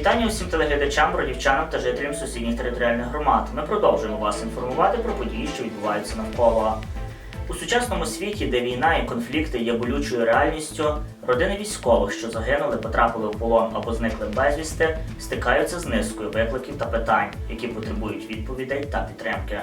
Вітання усім телеглядачам, бродівчанам та жителям сусідніх територіальних громад. Ми продовжуємо вас інформувати про події, що відбуваються навколо. У сучасному світі, де війна і конфлікти є болючою реальністю, родини військових, що загинули, потрапили в полон або зникли безвісти, стикаються з низкою викликів та питань, які потребують відповідей та підтримки.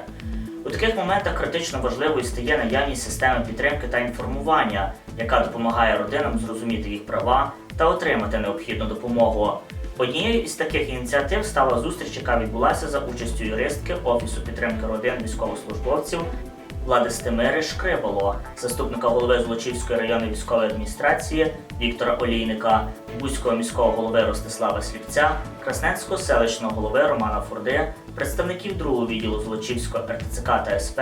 У таких моментах критично важливою стає наявність системи підтримки та інформування, яка допомагає родинам зрозуміти їх права та отримати необхідну допомогу. Однією із таких ініціатив стала зустріч, яка відбулася за участю юристки Офісу підтримки родин військовослужбовців Владистимири Шкрибало, заступника голови Злочівської районної військової адміністрації Віктора Олійника, Бузького міського голови Ростислава Слівця, Красненського селищного голови Романа Фурди, представників другого відділу Злочівського РТЦК та СП,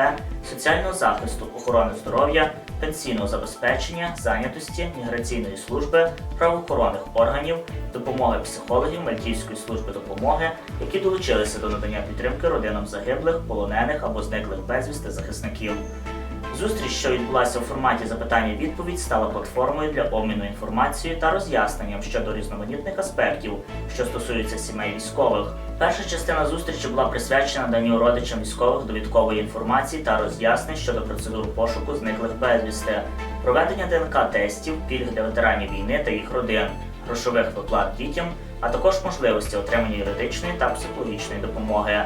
соціального захисту, охорони здоров'я, пенсійного забезпечення, зайнятості, міграційної служби, правоохоронних органів, допомоги психологів Мальтівської служби допомоги, які долучилися до надання підтримки родинам загиблих, полонених або зниклих безвісти захисників. Зустріч, що відбулася у форматі запитання-відповідь, стала платформою для обміну інформацією та роз'ясненням щодо різноманітних аспектів, що стосуються сімей військових. Перша частина зустрічі була присвячена данню родичам військових довідкової інформації та роз'яснень щодо процедур пошуку зниклих безвісти, проведення ДНК-тестів, пільг для ветеранів війни та їх родин, грошових виплат дітям, а також можливості отримання юридичної та психологічної допомоги.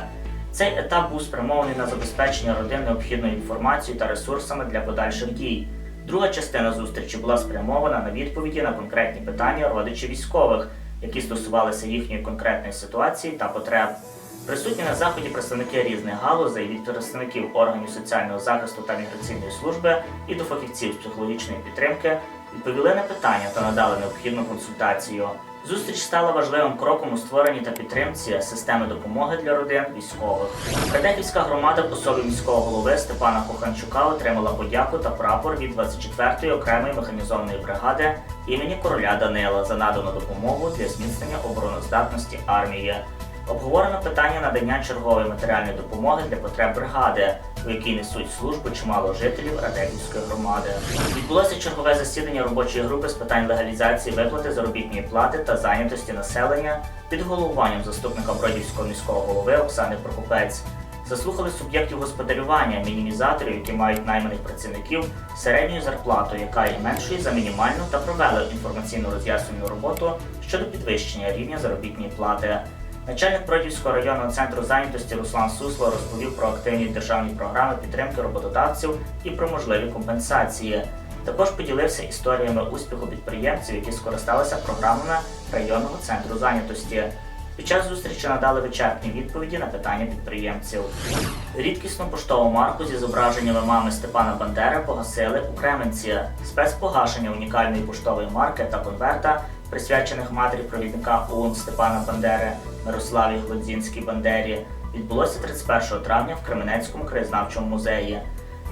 Цей етап був спрямований на забезпечення родин необхідною інформацією та ресурсами для подальших дій. Друга частина зустрічі була спрямована на відповіді на конкретні питання родичів військових, які стосувалися їхньої конкретної ситуації та потреб. Присутні на заході представники різних галузей від представників органів соціального захисту та міграційної служби і до фахівців психологічної підтримки відповіли на питання та надали необхідну консультацію. Зустріч стала важливим кроком у створенні та підтримці системи допомоги для родин військових. Кадетівська громада в особі міського голови Степана Коханчука отримала подяку та прапор від 24-ї окремої механізованої бригади імені короля Данила за надану допомогу для зміцнення обороноздатності армії. Обговорено питання надання чергової матеріальної допомоги для потреб бригади, у якій несуть службу чимало жителів Радехівської громади. Відбулося чергове засідання робочої групи з питань легалізації виплати заробітної плати та зайнятості населення під головуванням заступника Бродівського міського голови Оксани Прокопець. Заслухали суб'єктів господарювання, мінімізаторів, які мають найманих працівників середньою зарплатою, яка є меншою за мінімальну, та провели інформаційно роз'яснювальну роботу щодо підвищення рівня заробітної плати. Начальник Бродівського районного центру зайнятості Руслан Сусло розповів про активні державні програми підтримки роботодавців і про можливі компенсації. Також поділився історіями успіху підприємців, які скористалися програмами районного центру зайнятості. Під час зустрічі надали вичерпні відповіді на питання підприємців. Рідкісну поштову марку зі зображеннями мами Степана Бандери погасили у Кременці. Спецпогашення унікальної поштової марки та конверта, присвячених матері провідника ОУН Степана Бандери Мирославі Глодзінській Бандері, відбулося 31 травня в Кременецькому краєзнавчому музеї.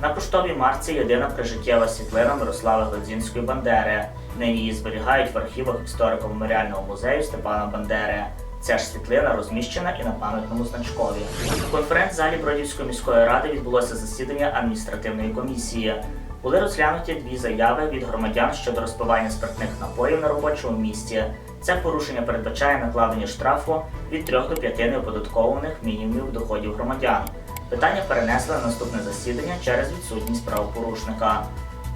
На поштовій марці єдина прижиттєва світлина Мирослави Глодзінської Бандери. Нині її зберігають в архівах історико-меморіального музею Степана Бандери. Ця ж світлина розміщена і на пам'ятному значкові. У конференц-залі Бродівської міської ради відбулося засідання адміністративної комісії. Були розглянуті дві заяви від громадян щодо розпивання спиртних напоїв на робочому місці. Це порушення передбачає накладення штрафу від 3 до 5 неоподаткованих мінімумів доходів громадян. Питання перенесли на наступне засідання через відсутність правопорушника.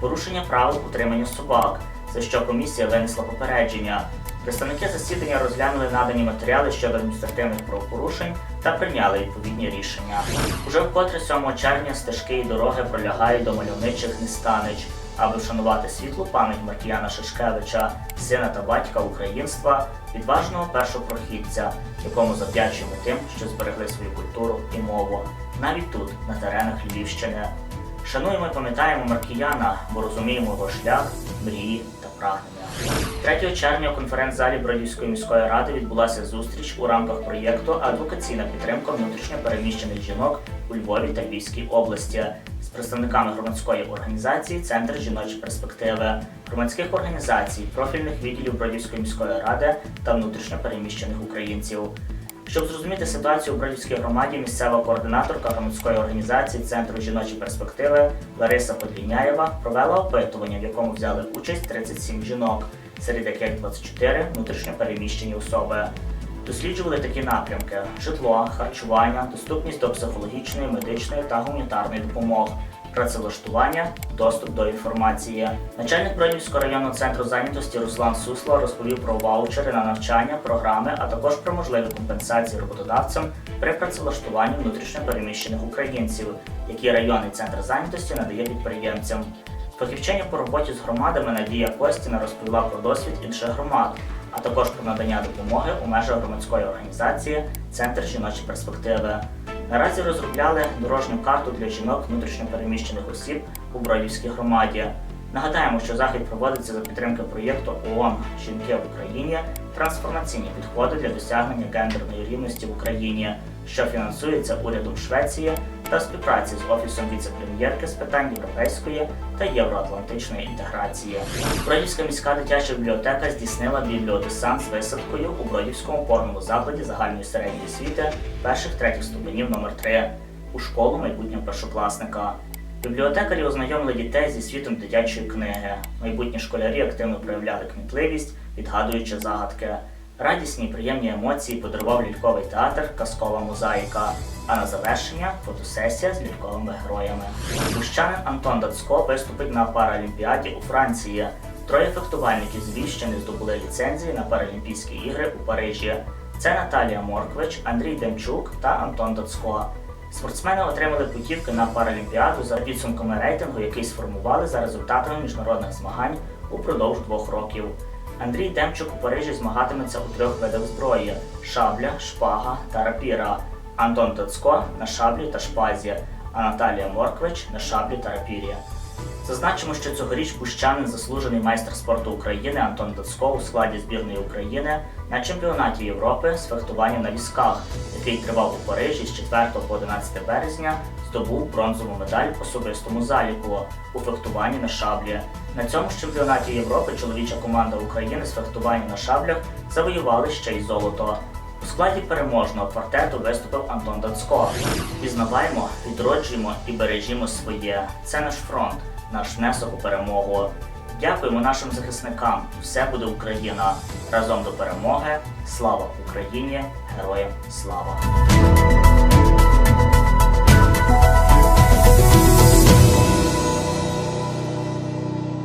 Порушення правил утримання собак, за що комісія винесла попередження. Представники засідання розглянули надані матеріали щодо адміністративних правопорушень та прийняли відповідні рішення. Уже вкотре 7 червня стежки і дороги пролягають до мальовничих Нестанич, аби вшанувати світлу пам'ять Маркіяна Шишкевича, сина та батька українства, відважного першопрохідця, якому завдячуємо тим, що зберегли свою культуру і мову, навіть тут, на теренах Львівщини. Шануємо і пам'ятаємо Маркіяна, бо розуміємо його шлях, мрії та прагнення. 3 червня у конференц-залі Бродівської міської ради відбулася зустріч у рамках проєкту Адвокаційна підтримка внутрішньо переміщених жінок у Львові та Львівській області з представниками громадської організації Центр жіночі перспективи, громадських організацій, профільних відділів Бродівської міської ради та внутрішньо переміщених українців. Щоб зрозуміти ситуацію у Бродівській громаді, місцева координаторка громадської організації Центру жіночі перспективи Лариса Подліняєва провела опитування, в якому взяли участь 37 жінок, серед яких 24 внутрішньо переміщені особи. Досліджували такі напрямки: житло, харчування, доступність до психологічної, медичної та гуманітарної допомоги, працевлаштування, доступ до інформації. Начальник Бродівського районного центру зайнятості Руслан Сусло розповів про ваучери на навчання, програми, а також про можливі компенсації роботодавцям при працевлаштуванні внутрішньопереміщених українців, які районний центр зайнятості надає підприємцям. Фахівчиня по роботі з громадами Надія Костіна розповіла про досвід інших громад, а також про надання допомоги у межах громадської організації Центр жіночі перспективи. Наразі розробляли дорожню карту для жінок внутрішньопереміщених осіб у Бродівській громаді. Нагадаємо, що захід проводиться за підтримки проєкту ООН Жінки в Україні трансформаційні підходи для досягнення гендерної рівності в Україні, що фінансується урядом Швеції та співпраці з Офісом віце-прем'єрки з питань європейської та євроатлантичної інтеграції. Бродівська міська дитяча бібліотека здійснила бібліодесант з висадкою у Бродівському опорному закладі загальної середньої освіти перших третіх ступенів номер 3 у школу майбутнього першокласника. Бібліотекарі ознайомили дітей зі світом дитячої книги. Майбутні школярі активно проявляли кмітливість, відгадуючи загадки. Радісні і приємні емоції подарував ляльковий театр Казкова мозаїка. А на завершення фотосесія з ляльковими героями. Бущанин Антон Дацько виступить на Паралімпіаді у Франції. Троє фехтувальників з Віщини здобули ліцензії на Паралімпійські ігри у Парижі. Це Наталія Морквич, Андрій Демчук та Антон Дацько. Спортсмени отримали путівки на Паралімпіаду за підсумками рейтингу, який сформували за результатами міжнародних змагань упродовж двох років. Андрій Демчук у Парижі змагатиметься у трьох видах зброї: шабля, шпага та рапіра. Антон Тацько на шаблі та шпазі, а Наталія Морквич на шаблі та рапірі. Зазначимо, що цьогоріч бущанин заслужений майстер спорту України Антон Дацько у складі збірної України на чемпіонаті Європи з фехтування на візках, який тривав у Парижі з 4 по 11 березня, здобув бронзову медаль особистому заліку у фехтуванні на шаблі. На цьому ж чемпіонаті Європи чоловіча команда України з фехтування на шаблях завоювали ще й золото. У складі переможного квартету виступив Антон Дацько. Пізнаваємо, відроджуємо і бережімо своє. Це наш фронт, наш внесок у перемогу. Дякуємо нашим захисникам. Все буде Україна. Разом до перемоги. Слава Україні! Героям слава!